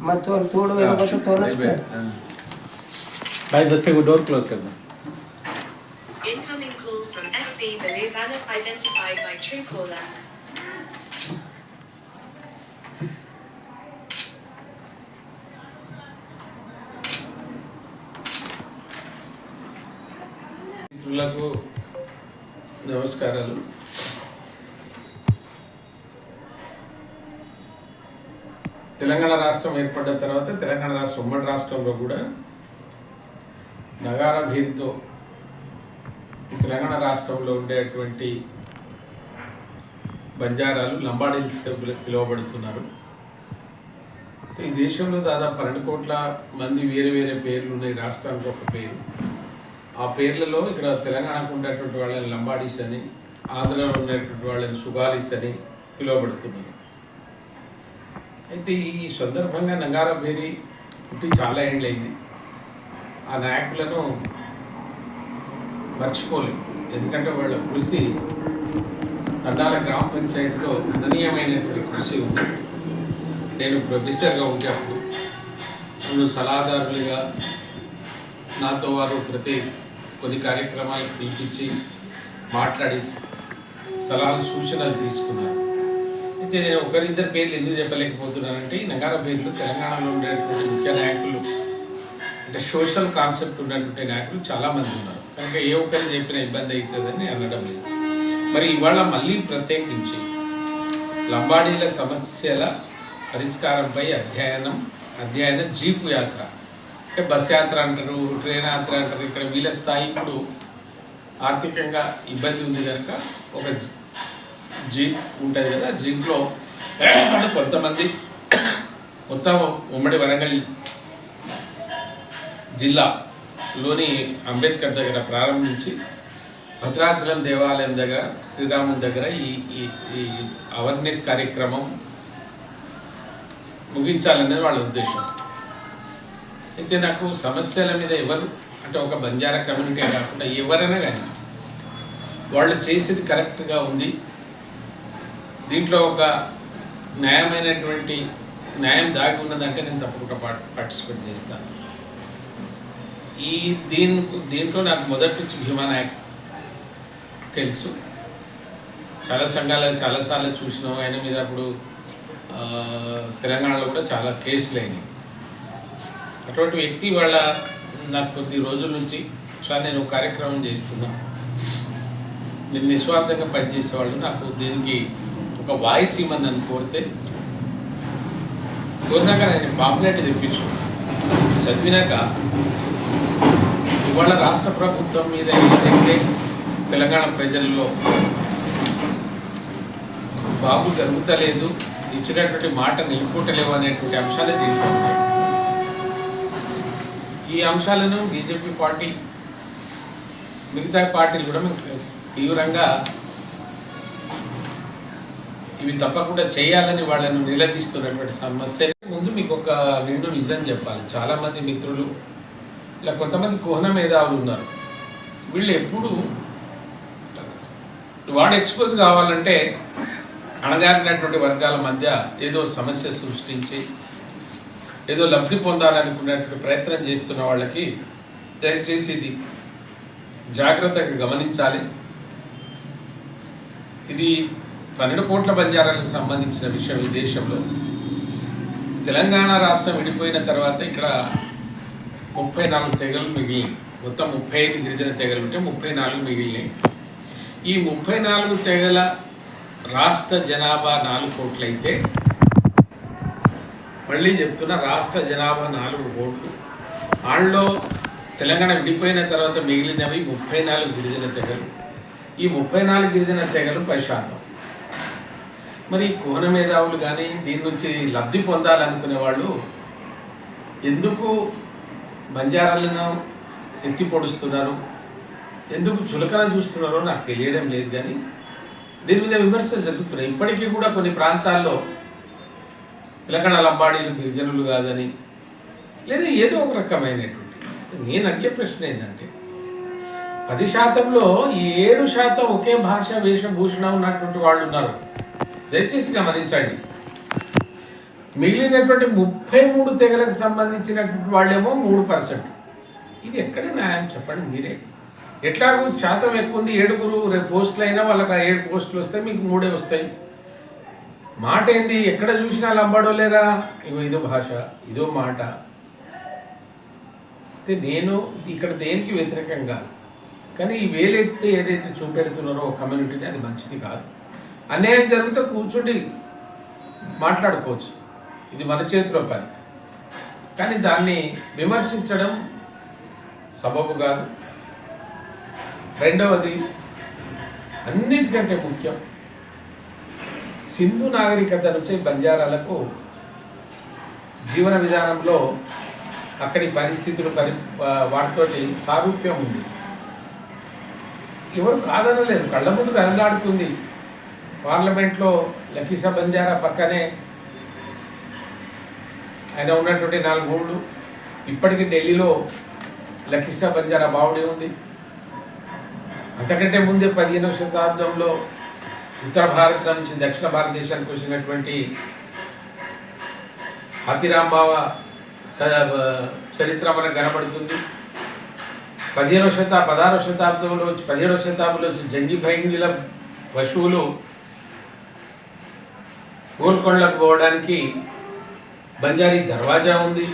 मग थोडं थोडं वेळ बघतो थोडं भाई दस से वो डोर क्लोज कर दो Incoming call from SB Malay Banner identified by Truecaller. మిత్రులకు నమస్కారాలు తెలంగాణ రాష్ట్రం ఏర్పడిన తర్వాత తెలంగాణ రాష్ట్రం ఉమ్మడి రాష్ట్రంలో కూడా నగార భీమ్తో తెలంగాణ రాష్ట్రంలో ఉండేటువంటి బంజారాలు లంబాడీల్స్గా పిలువబడుతున్నారు. ఈ దేశంలో దాదాపు పన్నెండు కోట్ల మంది వేరే వేరే పేర్లు ఉన్నాయి రాష్ట్రానికి ఒక పేరు. ఆ పేర్లలో ఇక్కడ తెలంగాణకు ఉండేటువంటి వాళ్ళని లంబాడీస్ అని ఆంధ్రలో ఉన్నటువంటి వాళ్ళని సుగాలీస్ అని పిలువబడుతున్నారు. అయితే ఈ సందర్భంగా నంగారా బేరి పుట్టి చాలా ఏండ్లైంది ఆ నాయకులను మర్చిపోలేము ఎందుకంటే వాళ్ళ కృషి తండాల గ్రామ పంచాయతీలో గణనీయమైనటువంటి కృషి ఉంది. నేను ప్రొఫెసర్గా ఉండేప్పుడు నన్ను సలహాదారులుగా నాతో వారు ప్రతి కొన్ని కార్యక్రమాలకు పిలిపించి మాట్లాడి సలహాలు సూచనలు తీసుకున్నారు. అయితే ఒకరిద్దరు పేర్లు ఎందుకు చెప్పలేకపోతున్నానంటే ఈ నగార పేర్లు తెలంగాణలో ఉండేటువంటి ముఖ్య నాయకులు అంటే సోషల్ కాన్సెప్ట్ ఉన్నటువంటి నాయకులు చాలామంది ఉన్నారు. కనుక ఏ ఒక్కరు చెప్పిన ఇబ్బంది అవుతుందని అనడం లేదు. మరి ఇవాళ మళ్ళీ ప్రత్యేకించి లంబాడీల సమస్యల పరిష్కారంపై అధ్యయనం అధ్యయనం జీపు యాత్ర. అంటే బస్ యాత్ర అంటారు ట్రైన్ యాత్ర అంటారు ఇక్కడ వీళ్ళ స్థాయి ఇప్పుడు ఆర్థికంగా ఇబ్బంది ఉంది కనుక ఒక జీప్ ఉంటుంది కదా జీప్లో కొంతమంది మొత్తం ఉమ్మడి వరంగల్ జిల్లాలోని అంబేద్కర్ దగ్గర ప్రారంభించి భద్రాచలం దేవాలయం దగ్గర శ్రీరాముని దగ్గర ఈ ఈ ఈ అవేర్నెస్ కార్యక్రమం ముగించాలనేది వాళ్ళ ఉద్దేశం. అయితే నాకు సమస్యల మీద ఎవరు అంటే ఒక బంజారా కమ్యూనిటీ కాకుండా ఎవరైనా కానీ వాళ్ళు చేసేది కరెక్ట్గా ఉంది దీంట్లో ఒక న్యాయమైనటువంటి న్యాయం దాగి ఉన్నదంటే నేను తప్పకుండా పార్టిసిపేట్ చేస్తాను. ఈ దీని దీంట్లో నాకు మొదటి నుంచి భీమా నాయక్ తెలుసు. చాలా సంఘాలు చాలాసార్లు చూసినాం. ఆయన మీద అప్పుడు తెలంగాణలో కూడా చాలా కేసులు అయినాయి. అటువంటి వ్యక్తి వాళ్ళ నాకు కొద్ది రోజుల నుంచి సార్ నేను కార్యక్రమం చేస్తున్నా. నేను నిస్వార్థంగా పనిచేసేవాళ్ళు. నాకు దీనికి ఒక వాయిస్ ఇవ్వమని నన్ను కోరితే కోరినాక నేను పాంప్లెట్ తెప్పించు. చదివినాక ఇవాళ రాష్ట్ర ప్రభుత్వం మీద ఏదైతే తెలంగాణ ప్రజల్లో బాబు జరుగుతలేదు ఇచ్చినటువంటి మాట నిలుపుకుంటలేవు అనేటువంటి అంశాలే దీంట్లో ఈ అంశాలను బీజేపీ పార్టీ మిగతా పార్టీలు కూడా మీకు తీవ్రంగా ఇవి తప్పకుండా చేయాలని వాళ్ళను నిలదీస్తున్నటువంటి సమస్య. ముందు మీకు ఒక రెండు నిజం చెప్పాలి. చాలామంది మిత్రులు ఇలా కొంతమంది కుహన మేధావులు ఉన్నారు. వీళ్ళు ఎప్పుడు వాడు ఎక్స్పోజ్ కావాలంటే అణగారినటువంటి వర్గాల మధ్య ఏదో సమస్య సృష్టించి ఏదో లబ్ధి పొందాలనుకునేటువంటి ప్రయత్నం చేస్తున్న వాళ్ళకి దయచేసి ఇది జాగ్రత్తగా గమనించాలి. ఇది పన్నెండు కోట్ల బంజారాలకు సంబంధించిన విషయం ఈ దేశంలో. తెలంగాణ రాష్ట్రం విడిపోయిన తర్వాత ఇక్కడ ముప్పై నాలుగు తెగలు మిగిలినాయి. మొత్తం ముప్పై ఐదు గిరిజన తెగలు ఉంటే ముప్పై నాలుగు మిగిలినాయి. ఈ ముప్పై నాలుగు తెగల రాష్ట్ర జనాభా నాలుగు కోట్లయితే మళ్ళీ చెప్తున్న రాష్ట్ర జనాభా నాలుగు కోట్లు. వాళ్ళలో తెలంగాణ విడిపోయిన తర్వాత మిగిలినవి ముప్పై నాలుగు గిరిజన తెగలు. ఈ ముప్పై నాలుగు గిరిజన తెగలు పది శాతం. మరి కోన మేధావులు కానీ దీని నుంచి లబ్ధి పొందాలనుకునే వాళ్ళు ఎందుకు బంజారాలను ఎత్తి పొడుస్తున్నారు? ఎందుకు చులకన చూస్తున్నారో నాకు తెలియడం లేదు కానీ దీని మీద విమర్శలు జరుగుతున్నాయి. ఇప్పటికీ కూడా కొన్ని ప్రాంతాల్లో తెలంగాణ లంబాడీలు గిరిజనులు కాదని లేదా ఏదో ఒక రకమైనటువంటి నేను అడిగే ప్రశ్న ఏంటంటే పది శాతంలో ఈ ఏడు శాతం ఒకే భాష వేషభూషణ ఉన్నటువంటి వాళ్ళు ఉన్నారు. దయచేసి గమనించండి. మిగిలినటువంటి ముప్పై మూడు తెగలకు సంబంధించినటువంటి వాళ్ళేమో మూడు పర్సెంట్. ఇది ఎక్కడ న్యాయం? చెప్పండి మీరే. ఎట్లాగూ శాతం ఎక్కువ ఉంది ఏడుగురు రేపు పోస్టులు అయినా వాళ్ళకి ఆ ఏడు పోస్టులు వస్తే మీకు మూడే వస్తాయి. మాట ఏంది ఎక్కడ చూసినా లంబాడో లేరా? ఇగో ఇదో భాష ఇదో మాట. అయితే నేను ఇక్కడ దేనికి వ్యతిరేకం కాదు కానీ ఈ వేలెత్తి ఏదైతే చూపెడుతున్నారో కమ్యూనిటీని అది మంచిది కాదు. అన్యాయం జరిగితే కూర్చుండి మాట్లాడుకోవచ్చు. ఇది మన చేతిలో పని. కానీ దాన్ని విమర్శించడం సబబు కాదు. రెండవది అన్నిటికంటే ముఖ్యం సింధు నాగరికత నుంచి బంజారాలకు జీవన విధానంలో అక్కడి పరిస్థితులు పరి వాటితోటి సారూప్యం ఉంది. ఎవరు కాదనలేరు. కళ్ళ ముందు వెదలాడుతుంది పార్లమెంట్లో లకీసా బంజారా పక్కనే ఆయన ఉన్నటువంటి నాలుగు ఊళ్ళు. ఇప్పటికీ ఢిల్లీలో లఖీసా బంజారా బావుడి ఉంది. అంతకంటే ముందే పదిహేనవ శతాబ్దంలో ఉత్తర భారత్ నుంచి దక్షిణ భారతదేశానికి వచ్చినటువంటి హాతిరాంబావ చరిత్ర మనకు కనబడుతుంది. పదిహేనవ శతా పదహారవ శతాబ్దంలో పదిహేడవ శతాబ్దంలో వచ్చి జంగి పశువులు గోల్కొండలకు పోవడానికి బంజారీ దర్వాజా ఉంది.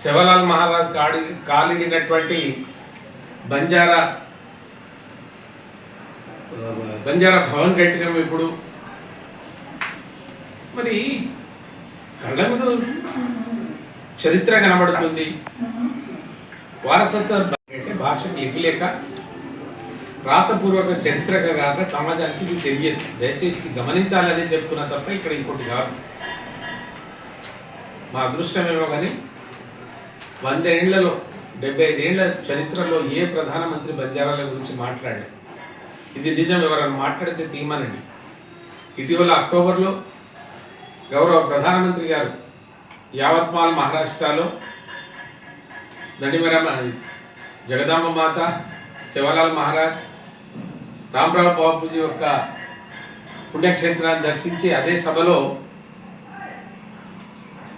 శివలాల్ మహారాజ్ కాడి కాలిడినటువంటి బంజారా బంజారా భవన్ కట్టినాం ఇప్పుడు. మరి కళ్ళ మీద చరిత్ర కనబడుతుంది. వారసత్వ అంటే భాషకు ఎగిలేక రాతపూర్వక చరిత్రగా కాక సమాజానికి ఇది తెలియదు. దయచేసి ఇది గమనించాలని చెప్తున్నా తప్ప ఇక్కడ ఇంకోటి కాదు. మా అదృష్టమేమో కానీ వంద ఏళ్ళలో డెబ్బై ఐదేళ్ళ చరిత్రలో ఏ ప్రధానమంత్రి బంజారాల గురించి మాట్లాడారు ఇది నిజం ఎవరైనా మాట్లాడితే తీయమనండి ఇటీవల అక్టోబర్లో గౌరవ ప్రధానమంత్రి గారు యావత్మాల్ మహారాష్ట్రలో దండిమరమ్మ జగదాంబ మాత శివలాల్ మహారాజ్ రామరావు బాబుజీ యొక్క పుణ్యక్షేత్రాన్ని దర్శించి అదే సభలో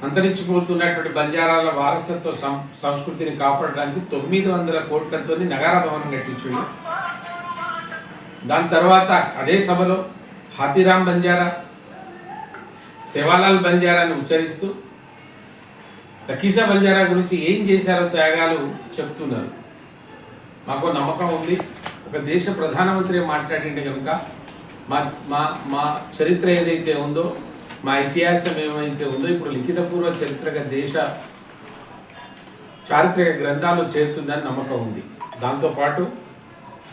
అంతరించిపోతున్నటువంటి బంజారాల వారసత్వ సం- సంస్కృతిని కాపాడడానికి తొమ్మిది వందల కోట్లతో నగర భవనం కట్టించుడు. దాని తర్వాత అదే సభలో హాతీరామ్ బంజారా శివాలాల్ బంజారాని ఉచ్చరిస్తూ లకీసా బంజారా గురించి ఏం చేశారో త్యాగాలు చెప్తున్నారు. మాకు నమ్మకం ఉంది. ఒక దేశ ప్రధానమంత్రి మాట్లాడింటే కనుక మా మా మా చరిత్ర ఏదైతే ఉందో మా ఇతిహాసం ఏమైతే ఉందో ఇప్పుడు లిఖితపూర్వ చరిత్రగా దేశ చారిత్రక గ్రంథాలు చేరుతుందని నమ్మకం ఉంది. దాంతోపాటు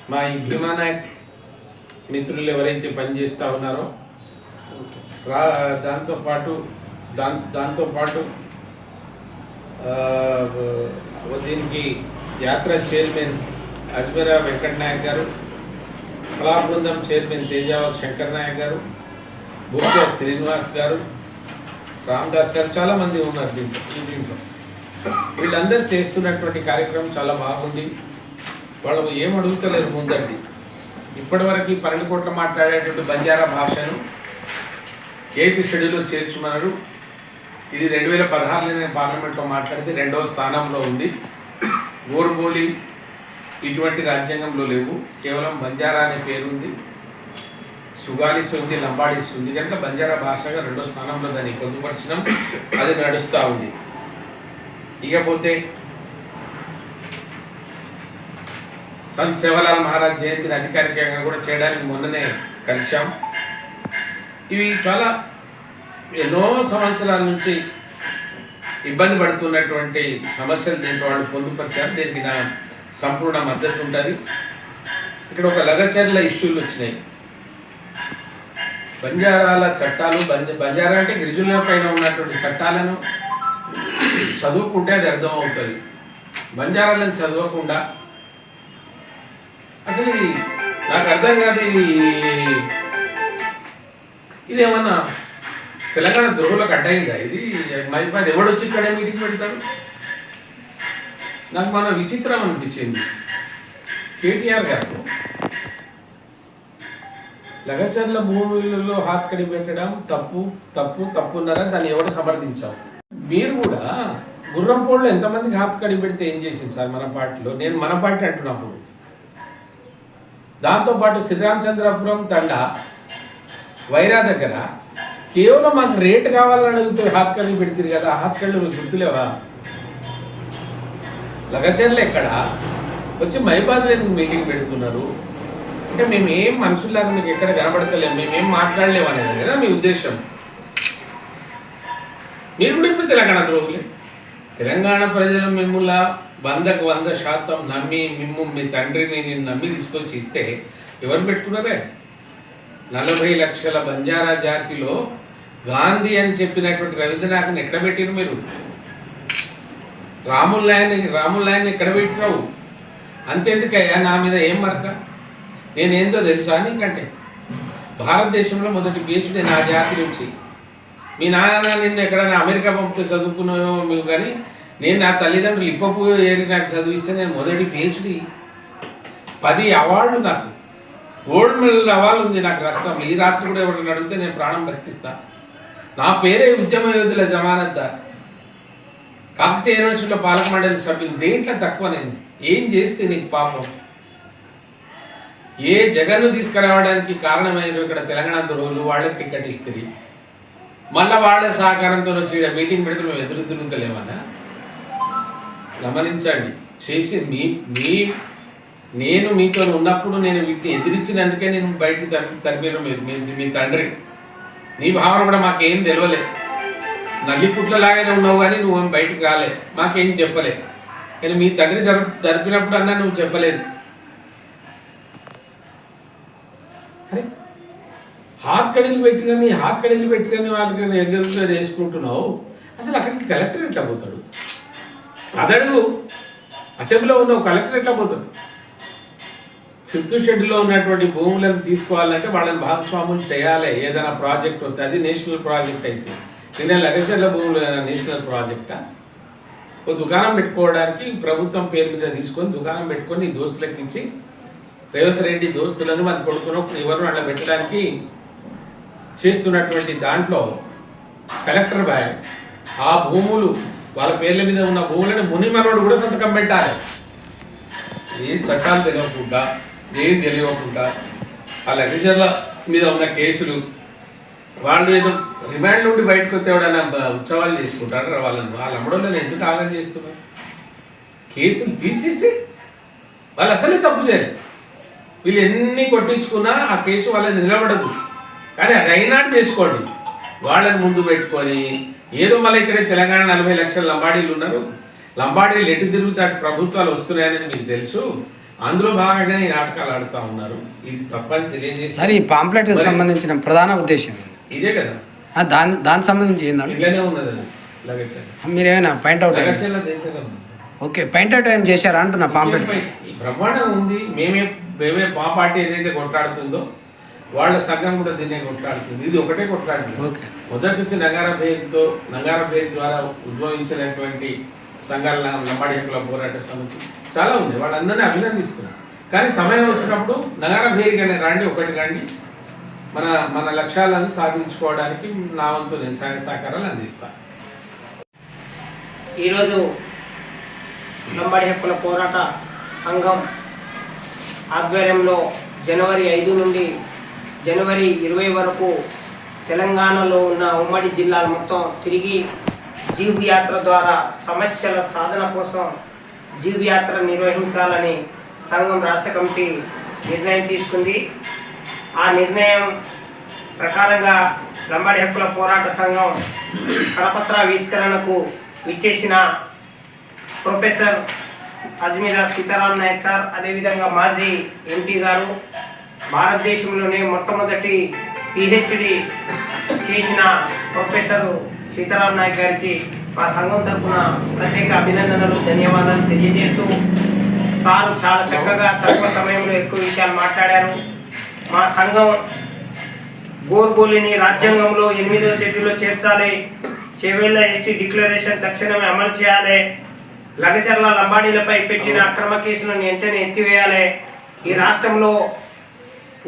మా ఈ భీమానాయక్ మిత్రులు ఎవరైతే పనిచేస్తూ ఉన్నారో రా దాంతోపాటు దాన్ దాంతోపాటు దీనికి యాత్ర చైర్మన్ అజ్మీరా వెంకట నాయక్ గారు కళా బృందం చైర్మన్ తేజావత్ శంకర్ నాయక్ గారు భూక్య శ్రీనివాస్ గారు రామదాస్ గారు చాలా మంది ఉన్నారు దీంట్లో ఈ దీంట్లో. వీళ్ళందరూ చేస్తున్నటువంటి కార్యక్రమం చాలా బాగుంది. వాళ్ళు ఏం అడుగుతలేరు ముందండి. ఇప్పటివరకు పన్నెండు కోట్ల మాట్లాడేటువంటి బంజారా భాషను ఎయిత్ షెడ్యూల్లో చేర్చుమన్నారు. ఇది రెండు వేల పదహారులో నేను పార్లమెంట్లో మాట్లాడితే రెండవ స్థానంలో ఉంది. గోర్బోలి ఇటువంటి రాజ్యాంగంలో లేవు. కేవలం బంజారా అనే పేరు ఉంది సుగాలిస్ ఉంది ఉంది కనుక బంజారా భాషగా రెండో స్థానంలో దాన్ని పొందుపరచడం అది నడుస్తూ ఉంది. ఇకపోతే సంత్ సేవలాల్ మహారాజ్ జయంతిని అధికారికంగా కూడా చేయడానికి మొన్ననే కలిశాం. ఇవి చాలా ఎన్నో సంవత్సరాల నుంచి ఇబ్బంది పడుతున్నటువంటి సమస్యలు దీంట్లో వాళ్ళు పొందుపరిచారు. దీనికి నా సంపూర్ణ మద్దతు ఉంటుంది. ఇక్కడ ఒక లగచర్ల ఇష్యూలు వచ్చినాయి. బంజారాల చట్టాలు బంజ బంజారా అంటే గిరిజనుల పైన ఉన్నటువంటి చట్టాలను చదువుకుంటే అది అర్థమవుతుంది. బంజారాలను చదవకుండా అసలు నాకు అర్థం కాదు ఇది ఇదేమన్నా తెలంగాణ ద్రోహులకు అడ్డైందా? ఇది మరి మరి ఎవడు వచ్చి ఇక్కడ మీటింగ్ పెడతారు నాకు మన విచిత్రం అనిపించింది. కేటీఆర్ గారు లగచర్ల భూములలో హాత్కడి పెట్టడం తప్పు తప్పు తప్పు ఉన్నారని దాన్ని ఎవరు సమర్థించాం మీరు కూడా గుర్రంపోళ్ళు ఎంతమందికి హాత్కడి పెడితే ఏం చేసింది సార్ మన పార్టీలో? నేను మన పార్టీ అంటున్నప్పుడు. దాంతోపాటు శ్రీరామచంద్రపురం తండ వైరా దగ్గర కేవలం మాకు రేటు కావాలని అడిగితే హాత్కళ్ళు పెడతారు కదా హాత్కళ్ళు మీకు గుర్తులేవా? లగచర్లు ఎక్కడ వచ్చి మైబాద్లో ఎందుకు మీటింగ్ పెడుతున్నారు? అంటే మేము ఏం మనుషుల్లాగా మీకు ఎక్కడ కనబడతలేము మేమేం మాట్లాడలేము అనేది కదా మీ ఉద్దేశం. మీరు కూడా ఇప్పుడు తెలంగాణ ద్రోహులే. తెలంగాణ ప్రజలు మిమ్మల్ని వందకు వంద శాతం నమ్మి మిమ్ము మీ తండ్రిని నేను నమ్మి తీసుకొచ్చి ఇస్తే ఎవరు పెట్టుకున్నారే? నలభై లక్షల బంజారా జాతిలో గాంధీ అని చెప్పినటువంటి రవీంద్రనాథ్ని ఎక్కడ పెట్టిరు మీరు? రాముల్లాయని రాముల్లాయని ఎక్కడ పెట్టినావు? అంతెందుకయ్యా నా మీద ఏం మరక? నేనేందో తెలుసా నీకంటే? భారతదేశంలో మొదటి పిహెచ్డి నా జాతి నుంచి. మీ నాన్న నిన్ను ఎక్కడైనా అమెరికా పంపితే చదువుకున్నామో మేము కానీ నేను నా తల్లిదండ్రులు ఇప్పపు ఏరి నాకు చదివిస్తే నేను మొదటి పిహెచ్డి. పది అవార్డులు నాకు. గోల్డ్ మెడల్ అవార్డు ఉంది నాకు రక్తం ఈ రాత్రి కూడా ఎవరైనా అడిగితే నేను ప్రాణం బతికిస్తా నా పేరే ఉద్యమ యోధుల జమానత్దార్ కాకపోతే యూనివర్సిటీలో పాలక మండలి సభ్యులు? దేంట్లో తక్కువ నేను? ఏం చేస్తే నీకు పాపం? ఏ జగన్ను తీసుకురావడానికి కారణమైన ఇక్కడ తెలంగాణ రోజులు? వాళ్ళకి టికెట్ ఇస్తుంది మళ్ళీ వాళ్ళ సహకారంతో వచ్చి మీటింగ్ పెడితే మేము ఎదురు గమనించండి. చేసి మీ మీ నేను మీతో ఉన్నప్పుడు నేను వీటిని ఎదిరించినందుకే నేను బయటకు తరిమి తరిమిన మీరు మీ- మీ తండ్రి. నీ భావన కూడా మాకేం తెలియలేదు నల్లిపుట్లలాగానే ఉన్నావు కానీ నువ్వు బయటకు రాలే. మాకేం చెప్పలేదు కానీ మీ తండ్రి జరుపు జరిపినప్పుడు అన్నా నువ్వు చెప్పలేదు. అరే హాత్ కడిలు పెట్టుకొని హాత్ కడిలు పెట్టుకొని వాళ్ళకి ఎగురుగా వేసుకుంటున్నావు అసలు అక్కడికి కలెక్టర్ ఎట్లా పోతాడు? అదడుగు. అసెంబ్లీలో ఉన్న కలెక్టర్ ఎట్లా పోతాడు? ఫిఫ్త్ షెడ్యూల్లో ఉన్నటువంటి భూములను తీసుకోవాలంటే వాళ్ళని భాగస్వాములు చేయాలి. ఏదైనా ప్రాజెక్ట్ వస్తే అది నేషనల్ ప్రాజెక్ట్ అయితే. నేను లగచర్ల భూములు నేషనల్ ప్రాజెక్టా ఓ దుకాణం పెట్టుకోవడానికి ప్రభుత్వం పేరు మీద తీసుకొని దుకాణం పెట్టుకొని దోస్తులకు ఇచ్చి రేవంత్ రెడ్డి దోస్తులను మన కొడుకును ఎవరు అట్లా పెట్టడానికి చేస్తున్నటువంటి దాంట్లో కలెక్టర్ బాయ్ ఆ భూములు వాళ్ళ పేర్ల మీద ఉన్న భూములను ముని మనోడు కూడా సంతకం పెట్టాలి. ఏం చట్టాలు తెలియకుండా ఏం తెలియకుండా ఆ లగచర్ల మీద ఉన్న కేసులు వాళ్ళు ఏదో రిమాండ్ నుండి బయటకు వస్తే ఎవడైనా ఉత్సవాలు చేసుకుంటారు వాళ్ళని వాళ్ళ అమ్మడోళ్ళని ఎందుకు ఆగం చేస్తున్నారు? కేసులు తీసేసి వాళ్ళు అసలే తప్పు చేయరు వీళ్ళు ఎన్ని కొట్టించుకున్నా ఆ కేసు వాళ్ళది నిలబడదు. కానీ అది అయినాడు చేసుకోండి. వాళ్ళని ముందు పెట్టుకొని ఏదో మళ్ళీ ఇక్కడే తెలంగాణ నలభై లక్షల లంబాడీలు ఉన్నారు. లంబాడీలు ఎటు తిరుగుతాడు ప్రభుత్వాలు వస్తున్నాయని మీకు తెలుసు. అందులో భాగంగానే ఈ నాటకాలు ఆడుతూ ఉన్నారు. ఇది తప్పని తెలియజేసి సార్ ఈ పాంప్లెట్ మరి- సంబంధించిన ప్రధాన ఉద్దేశం? ఇదే కదా. దాని దానికి సంబంధించి ఏందండి ఇట్లానే ఉన్నది అది మీరేమైనా దేంట్లో ఉంది ఓకే పాయింట్అవుట్ ఏమైనా చేశారా అంటున్నా పాంప్లెట్స్ ఈ బ్రహ్మాండం ఉంది. మేమే మేమే మా పార్టీ ఏదైతే కొట్లాడుతుందో వాళ్ళ సంఘం కూడా దీన్నే కొట్లాడుతుంది. ఇది ఒకటే కొట్లాడుతుంది ఓకే. మొదటి నుంచి నగార పేరుతో నగార పేరు ద్వారా ఉద్భవించినటువంటి సంఘాల లంబాడి హక్కుల పోరాట సమితి చాలా ఉంది. వాళ్ళందరినీ అభినందిస్తున్నారు. కానీ సమయం వచ్చినప్పుడు నగార భేరిగానే రండి ఒకటి రండి. మన మన లక్ష్యాలను సాధించుకోవడానికి నా వంతు నేను సహాయ సహకారాలు అందిస్తాను ఈరోజు లంబడి హక్కుల పోరాట సంఘం ఆధ్వర్యంలో జనవరి ఐదు నుండి జనవరి ఇరవై వరకు తెలంగాణలో ఉన్న ఉమ్మడి జిల్లాలు మొత్తం తిరిగి జీవయాత్ర ద్వారా సమస్యల సాధన కోసం జీవయాత్ర నిర్వహించాలని సంఘం రాష్ట్ర కమిటీ నిర్ణయం తీసుకుంది. ఆ నిర్ణయం ప్రకారంగా లంబాడి హక్కుల పోరాట సంఘం కడపత్ర ఆవిష్కరణకు విచ్చేసిన ప్రొఫెసర్ అజ్మీరా సీతారాం నాయక్ సార్ అదేవిధంగా మాజీ ఎంపీ గారు భారతదేశంలోనే మొట్టమొదటి పిహెచ్డి చేసిన ప్రొఫెసర్ సీతారాం నాయక్ గారికి మా సంఘం తరఫున ప్రత్యేక అభినందనలు ధన్యవాదాలు తెలియజేస్తూ సారు చాలా చక్కగా తక్కువ సమయంలో ఎక్కువ విషయాలు మాట్లాడారు. మా సంఘం గోర్బోలిని రాజ్యాంగంలో ఎనిమిదో షెడ్యూల్లో చేర్చాలి. చేవేళ్ళ ఎస్టీ డిక్లరేషన్ తక్షణమే అమలు చేయాలి. లగచర్ల లంబాడీలపై పెట్టిన అక్రమ కేసులను వెంటనే ఎత్తివేయాలి. ఈ రాష్ట్రంలో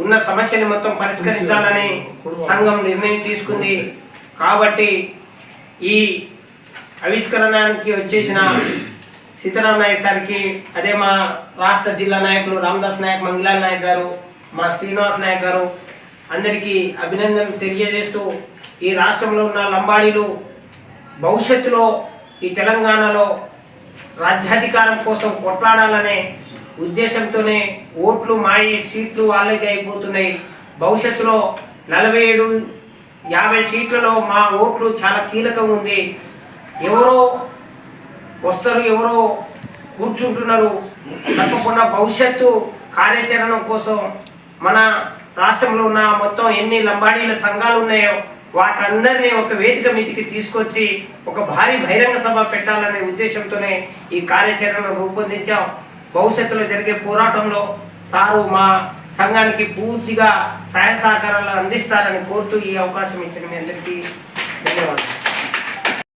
ఉన్న సమస్యని మొత్తం పరిష్కరించాలని సంఘం నిర్ణయం తీసుకుంది. కాబట్టి ఈ ఆవిష్కరణకి వచ్చేసిన సీతారాం నాయక్ సార్కి అదే మా రాష్ట్ర జిల్లా నాయకులు రామదాస్ నాయక్ మంగిలాల్ నాయక్ గారు మా శ్రీనివాస్ నాయక్ గారు అందరికీ అభినందనలు తెలియజేస్తూ ఈ రాష్ట్రంలో ఉన్న లంబాడీలు భవిష్యత్తులో ఈ తెలంగాణలో రాజ్యాధికారం కోసం కొట్లాడాలనే ఉద్దేశంతోనే ఓట్లు మాయే సీట్లు వాళ్ళకి అయిపోతున్నాయి. భవిష్యత్తులో నలభై ఏడు యాభై సీట్లలో మా ఓట్లు చాలా కీలకం ఉంది. ఎవరో వస్తారు ఎవరో కూర్చుంటున్నారు. తప్పకుండా భవిష్యత్తు కార్యాచరణ కోసం మన రాష్ట్రంలో ఉన్న మొత్తం ఎన్ని లంబాడీల సంఘాలు ఉన్నాయో వాటందరినీ ఒక వేదిక మీదికి తీసుకొచ్చి ఒక భారీ బహిరంగ సభ పెట్టాలనే ఉద్దేశంతోనే ఈ కార్యాచరణను రూపొందించాం. భవిష్యత్తులో జరిగే పోరాటంలో సారు మా సంఘానికి పూర్తిగా సహాయ సహకారాలు అందిస్తారని కోరుతూ ఈ అవకాశం ఇచ్చిన మీ అందరికీ ధన్యవాదాలు.